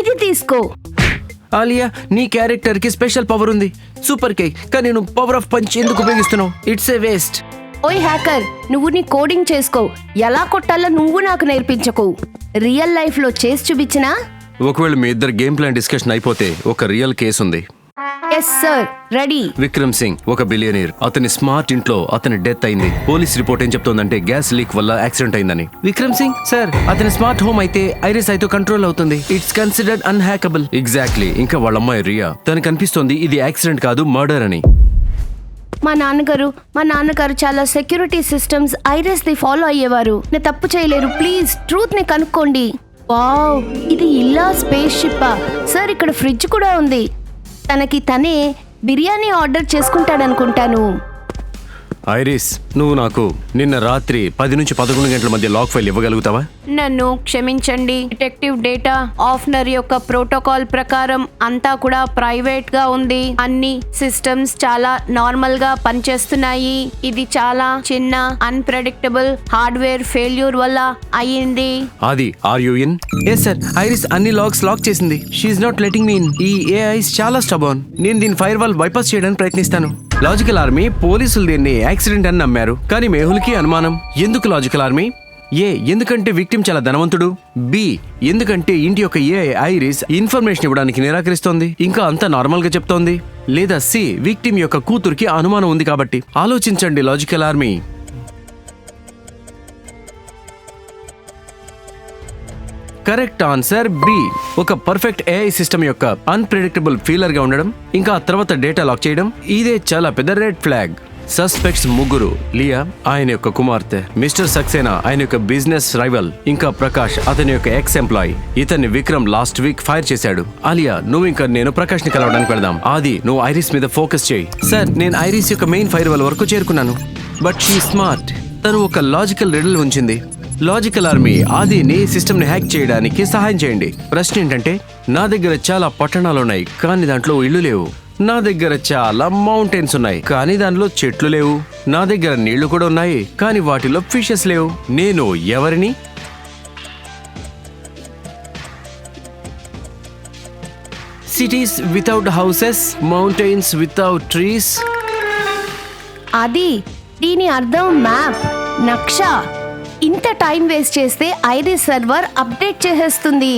ఇది తీసుకో. ఆలియా నీ క్యారెక్టర్కి స్పెషల్ పవర్ ఉంది. సూపర్ కేక్ కానీ నువ్వు పవర్ ఆఫ్ పంచ్ ఎందుకు ఉపయోగిస్తున్నావు? ఇట్స్ ఏ వేస్ట్ ఓయ్ హ్యాకర్ నువ్వు నీ కోడింగ్ చేసుకో. ఎలా కొట్టాలో నువ్వు నాకు నేర్పించకు. రియల్ లైఫ్లో చేసి చూపించినా? ఒకవేళ మీ ఇద్దరు గేమ్ ప్లాన్ డిస్కషన్ అయిపోతే ఒక రియల్ కేసు ఉంది yes sir ready Vikram Singh ఒక బిలియనీర్. అతని స్మార్ట్ ఇంట్లో అతని డెత్ అయింది. పోలీస్ రిపోర్ట్ ఏం చెప్తోందంటే గ్యాస్ లీక్ వల్ల యాక్సిడెంట్ అయిందని. విక్రమ్ సింగ్ సార్ అతని స్మార్ట్ హోమ్ అయితే ఐరిస్ అయితే కంట్రోల్ అవుతుంది. ఇట్స్ కన్సిడర్డ్ అన్హ్యాకబుల్ ఎగ్జాక్ట్లీ ఇంకా వాళ్ళ అమ్మాయి రియా. తనకు అనిపిస్తోంది ఇది యాక్సిడెంట్ కాదు మర్డర్ అని. మా నాన్నగారు మా నాన్నగారు చాలా సెక్యూరిటీ సిస్టమ్స్ ఐరస్ని ఫాలో అయ్యేవారు. నేను తప్పు చేయలేరు ప్లీజ్ ట్రూత్ని కనుక్కోండి. వావ్ ఇది ఇల్లా స్పేస్ షిప్పా? సార్ ఇక్కడ ఫ్రిడ్జ్ కూడా ఉంది. తనకి తనే బిర్యానీ ఆర్డర్ చేసుకుంటాడనుకుంటాను. ఐరిస్ నువ్వు నాకు నిన్న రాత్రి పది నుంచి పదకొండు గంటల మధ్య లాక్ ఫైల్ ఇవ్వగలుగుతావా? నన్ను క్షమించండి. డిటెక్టివ్ డేటా ఆఫ్నర్ యొక్క ప్రోటోకాల్ ప్రకారం అంతా కూడా ప్రైవేట్గా ఉంది. అన్ని సిస్టమ్స్ చాలా నార్మల్గా పనిచేస్తున్నాయి. ఇది చాలా చిన్న అన్ప్రెడిక్టబుల్ హార్డ్వేర్ ఫెయిల్యూర్ వల్ల అయ్యింది. Adi are you in? Yes sir Iris అన్ని లాక్స్ లాక్ చేసింది. She's not letting me in ఈ ఏఐస్ చాలా స్టబాన్. నేను దీని ఫైర్ వాల్ బైపాస్ చేయడానికి ప్రయత్నిస్తాను. లాజికల్ ఆర్మీ పోలీసులు దీన్ని యాక్సిడెంట్ అని నమ్మారు. కానీ మేహుల్కి అనుమానం. ఎందుకు లాజికల్ ఆర్మీ? ఏ ఎందుకంటే విక్టిమ్ చాలా ధనవంతుడు. బి ఎందుకంటే ఇంటి యొక్క ఏ ఐరిస్ ఇన్ఫర్మేషన్ ఇవ్వడానికి నిరాకరిస్తోంది. ఇంకా అంతా నార్మల్గా చెప్తోంది. లేదా సి విక్టిమ్ యొక్క కూతురికి అనుమానం ఉంది కాబట్టి. ఆలోచించండి logical army. Correct answer B ఒక పర్ఫెక్ట్ ఏఐ సిస్టమ్ యొక్క అన్ప్రెడిక్టబుల్ ఫీలర్గా ఉండడం ఇంకా ఆ తర్వాత డేటా లాక్ చేయడం ఇదే చాలా పెద్ద రెడ్ ఫ్లాగ్ సస్పెక్ట్స్ ముగ్గురు లియా ఆయన యొక్క కుమార్తె మిస్టర్ సక్సేనా ఆయన యొక్క బిజినెస్ రైవల్ ఇంకా ప్రకాష్ అతని యొక్క ఎక్స్ ఎంప్లాయీ ఇతన్ని విక్రమ్ లాస్ట్ వీక్ ఫైర్ చేశాడు. ఆలియా నువ్వు ఇంకా నేను ప్రకాష్ని కలవడానికి వెళదాం. ఆది నువ్వు ఐరిస్ మీద ఫోకస్ చేయి. సార్ నేను ఐరిస్ యొక్క మెయిన్ ఫైర్ వరకు చేరుకున్నాను. బట్ షీ స్మార్ట్ తను ఒక లాజికల్ రిడల్ ఉంచింది. లాజికల్ ఆర్మీ ఆదిని సిస్టమ్ని హ్యాక్ చేయడానికి సహాయం చేయండి. ప్రశ్న ఏంటంటే నా దగ్గర చాలా పట్టణాలు ఉన్నాయి కానీ దాంట్లో ఇళ్ళు లేవు. నా దగ్గర చాలా మౌంటైన్స్ ఉన్నాయి కానీ దానిలో చెట్లు లేవు. నా దగ్గర నీళ్ళు కూడా ఉన్నాయి కానీ వాటిలో ఫిషెస్ లేవు. నేను ఎవరిని? Cities without houses mountains without trees అది దీని అర్థం మ్యాప్ నక్ష. ఇంత టైం వేస్ట్ చేస్తే ఐరిస్ సర్వర్ అప్డేట్ చేసేస్తుంది.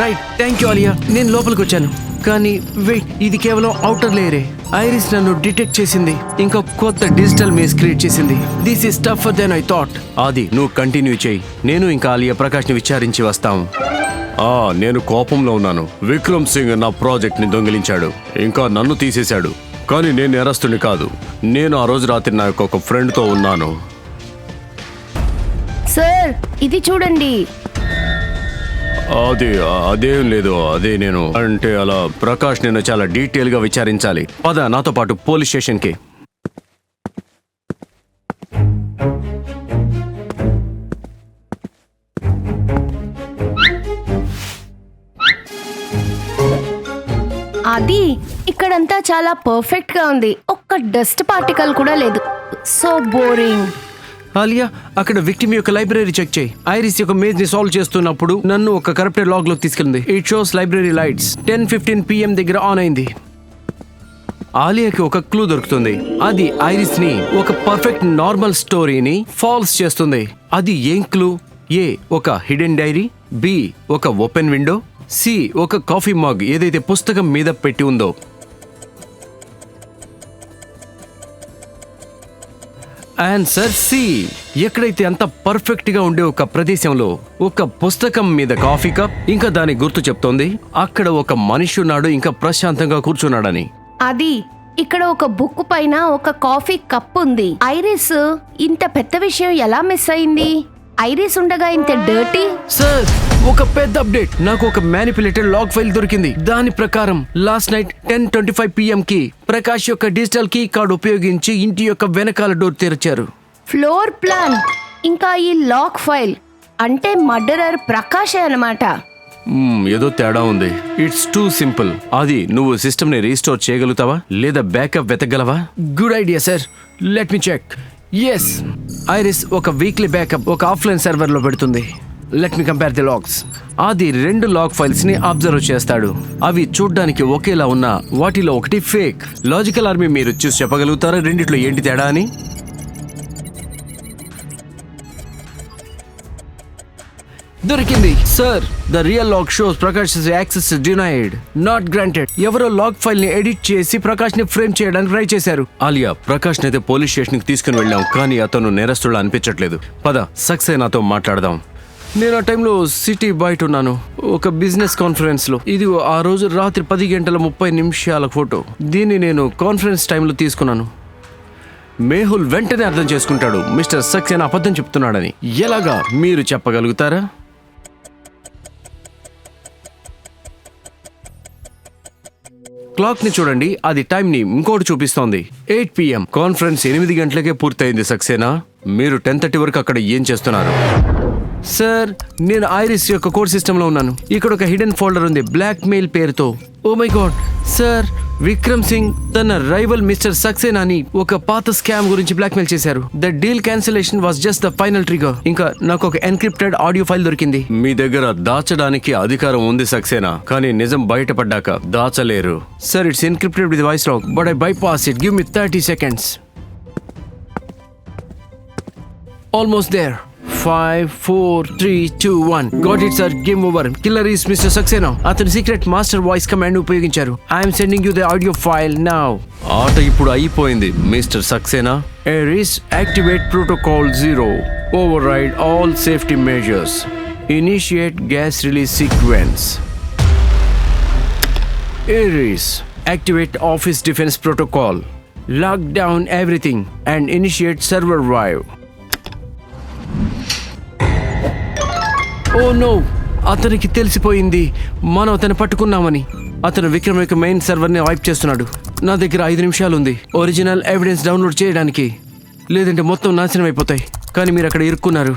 రైట్. థ్యాంక్ యూ ఆలియా నేను లోపలికి వచ్చాను కానీ వెయిట్. ఇది కేవలం అవుటర్ లేయరే. ఐరిస్ నన్ను డిటెక్ట్ చేసింది. ఇంకా కొత్త డిజిటల్ మేస్ క్రియేట్ చేసింది. This is tougher than I thought Adi నువ్వు కంటిన్యూ చేయి. నేను ఇంకా ఆలియా ప్రకాష్ని విచారించి వస్తాం ఆ నేను కోపంలో ఉన్నాను. విక్రమ్ సింగ్ నా ప్రాజెక్ట్ని దొంగిలించాడు. ఇంకా నన్ను తీసేశాడు. కానీ నేను నేరస్తుని కాదు. నేను ఆ రోజు రాత్రి నా యొక్క ఒక ఫ్రెండ్తో ఉన్నాను. సార్ ఇది చూడండి. అది అదేం లేదు అదే నేను. అంటే అలా ప్రకాష్ నేను చాలా డీటెయిల్గా విచారించాలి. పద నాతో పాటు పోలీస్ స్టేషన్కి అది ఇక్కడంతా చాలా పర్ఫెక్ట్గా ఉంది. ఒక్క డస్ట్ పార్టికల్ కూడా లేదు. So boring. ఆలియా అక్కడ విక్టిమ్ యొక్క లైబ్రరీ చెక్ చేయి. ఐరిస్ యొక్క మేజ్ని సాల్వ్ చేస్తున్నప్పుడు నన్ను ఒక కరప్టెడ్ లాగ్లో తీసుకెళ్ళింది it shows library lights ten fifteen PM దగ్గర ఆన్ అయింది. ఆలియాకి ఒక క్లూ దొరుకుతుంది. అది ఐరిస్ని ఒక పర్ఫెక్ట్ నార్మల్ స్టోరీని ఫాల్స్ చేస్తుంది. అది ఏం క్లూ ఏ ఒక హిడెన్ డైరీ బి ఒక ఓపెన్ విండో సి ఒక కాఫీ మగ్ ఏదైతే పుస్తకం మీద పెట్టి ఉందో. ఆన్సర్ సి ఎక్కడైతే అంత పర్ఫెక్ట్గా ఉండే ఒక ప్రదేశంలో ఒక పుస్తకం మీద కాఫీ కప్ ఇంకా దాని గుర్తు చెప్తోంది. అక్కడ ఒక మనిషి ఉన్నాడు ఇంకా ప్రశాంతంగా కూర్చున్నాడని. అది ఇక్కడ ఒక బుక్ పైన ఒక కాఫీ కప్ ఉంది. ఐరిస్ ఇంత పెద్ద విషయం ఎలా మిస్ అయింది? ఐరిస్ ఉండగా ఇంత డర్టీ సార్ ఒక పెద్ద అప్డేట్. నాకు ఒక మ్యానిపులేటెడ్ లాగ్ ఫైల్ దొరికింది. దాని ప్రకారం last night ten twenty five PM కి ప్రకాష్ యొక్క డిజిటల్ కీ కార్డ్ ఉపయోగించి ఇంటి యొక్క వెనకాల డోర్ తెరిచారు. ఫ్లోర్ ప్లాన్ ఇంకా ఈ లాక్ ఫైల్ అంటే మర్డరర్ ప్రకాశే అన్నమాట. మ్మ్, ఏదో తేడా ఉంది. ఇట్స్ టూ సింపుల్ అది నువ్వు సిస్టమ్ని రీస్టోర్ చేయగలుగుతావా? లేదా backup వెతకగలవా? Good idea sir let me check yes Aries ఒక వీక్లీ బ్యాకప్ ఒక ఆఫ్లైన్ సర్వర్లో పెడుతుంది. Let me compare the logs ఆది రెండు లాగ్ ఫైల్స్ని అబ్జర్వ్ చేస్తాడు. అవి చూడ్డానికి ఒకేలా ఉన్న వాటిలో ఒకటి ఫేక్ లాజికల్ ఆర్మీ మీరు చూసి చెప్పగలుగుతారా? రెండిట్లో ఏంటి తేడా అని? దొరికింది. Sir the real log shows Prakash access denied not granted ఎవరో లాగ్ ఫైల్ని ఎడిట్ చేసి ప్రకాష్ని ఫ్రేమ్ చేయడానికి ట్రై చేశారు. ఆలియా ప్రకాష్ అయితే పోలీస్ స్టేషన్కి తీసుకుని వెళ్ళాం కానీ అతను నేరస్తుడు అనిపించట్లేదు. పద సక్సేనాతో మాట్లాడదాం. నేను ఆ టైంలో సిటీ బయట ఉన్నాను. ఒక బిజినెస్ కాన్ఫరెన్స్లో. ఇది ఆ రోజు రాత్రి పది గంటల ముప్పై నిమిషాల ఫోటో. దీన్ని నేను కాన్ఫరెన్స్ టైంలో తీసుకున్నాను. మేహుల్ వెంటనే అర్థం చేసుకుంటాడు. మిస్టర్ సక్సేనా అబద్ధం చెప్తున్నాడని. ఎలాగా? మీరు చెప్పగలుగుతారా? క్లాక్ని చూడండి. అది టైం ని ఇంకోటి చూపిస్తోంది. Eight PM. కాన్ఫరెన్స్ ఎనిమిది గంటలకే పూర్తయింది సక్సేనా? మీరు టెన్ థర్టీ వరకు అక్కడ ఏం చేస్తున్నారు? సార్ నేను ఐరిస్ యొక్క కోడ్ సిస్టమ్లో ఉన్నాను. ఇక్కడ ఒక హిడెన్ ఫోల్డర్ ఉంది బ్లాక్ మెయిల్ పేరుతో. ఓ my god. Sir Vikram Singh తన రైవల్ మిస్టర్ సక్సేనా అని ఒక పాత స్కామ్ గురించి బ్లాక్ మెయిల్ చేశారు. The deal cancellation was just the final trigger. ఇంకా నాకు ఒక ఎన్క్రిప్టెడ్ ఆడియో ఫైల్ దొరికింది. మీ దగ్గర దాచడానికి అధికారం ఉంది సక్సేనా కానీ నిజం బయటపడ్డాక దాచలేరు. Sir it's encrypted with voice lock but I bypass it. Give me thirty seconds. Almost there. Five, four, three, two, one. Got it, sir. Game over. Killer is Mr. Saxena. అతని secret master voice command ఉపయోగించారు I'm sending you the audio file now ఆట ఇప్పుడు అయిపోయింది mister Saxena Aries activate protocol zero override all safety measures initiate gas release sequence Aries, activate Office Defense Protocol. Lock down everything and initiate server drive. Oh no అతనికి తెలిసిపోయింది. మనం అతను పట్టుకున్నామని. అతను విక్రమ్ యొక్క main సర్వర్ని wipe చేస్తున్నాడు. నా దగ్గర ఐదు నిమిషాలు ఉంది ఒరిజినల్ ఎవిడెన్స్ డౌన్లోడ్ చేయడానికి. లేదంటే మొత్తం నాశనం అయిపోతాయి. కానీ మీరు అక్కడ ఇరుక్కున్నారు.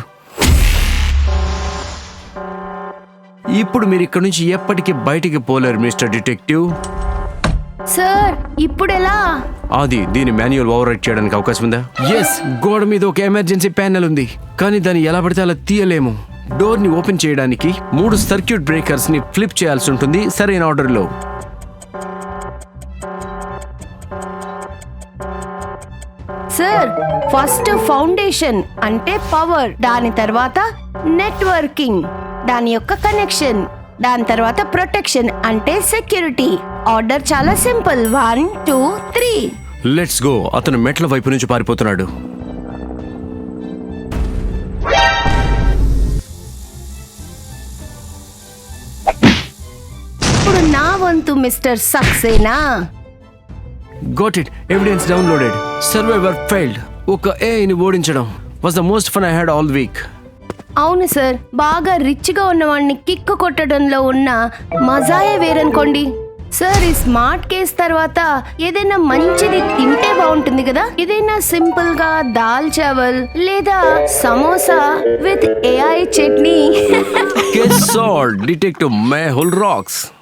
ఇప్పుడు మీరు ఇక్కడ నుంచి ఎప్పటికీ బయటికి పోలేరు మిస్టర్ డిటెక్టివ్. సార్ ఇప్పుడు ఎలా అది దీని మాన్యువల్ ఓవర్ రైట్ చేయడానికి అవకాశం ఉందా? ఎస్ గోడ మీద ఒక ఎమర్జెన్సీ ప్యానెల్ ఉంది. కానీ దాన్ని ఎలా పడితే అలా తీయలేము. డోర్ని ఓపెన్ చేయడానికి మూడు సర్క్యూట్ బ్రేకర్స్ని ఫ్లిప్ చేయాల్సి ఉంటుంది సరైన ఆర్డర్లో సార్ ఫస్ట్ ఫౌండేషన్ అంటే పవర్ దాని తర్వాత నెట్వర్కింగ్ దాని యొక్క కనెక్షన్ దాని తర్వాత ప్రొటెక్షన్ అంటే సెక్యూరిటీ. ఆర్డర్ చాలా simple. One two three. Let's go. అతను మెట్ల వైపు నుంచి పారిపోతున్నాడు. ఇప్పుడు నా వంతు mister Saxena? Got it evidence downloaded survivor failed ఒక ఏఐని ఓడించడం was the most fun I had all week అవును సార్ బాగా రిచ్గా ఉన్నవాడిని కిక్కు కొట్టడంలో ఉన్న మజాయే వేరనుకోండి. సార్ ఈ స్మార్ట్ కేస్ తర్వాత ఏదైనా మంచిది తింటే బాగుంటుంది కదా? ఏదైనా సింపుల్గా దాల్ చావల్ లేదా samosa with AI chutney. Detective all, Detective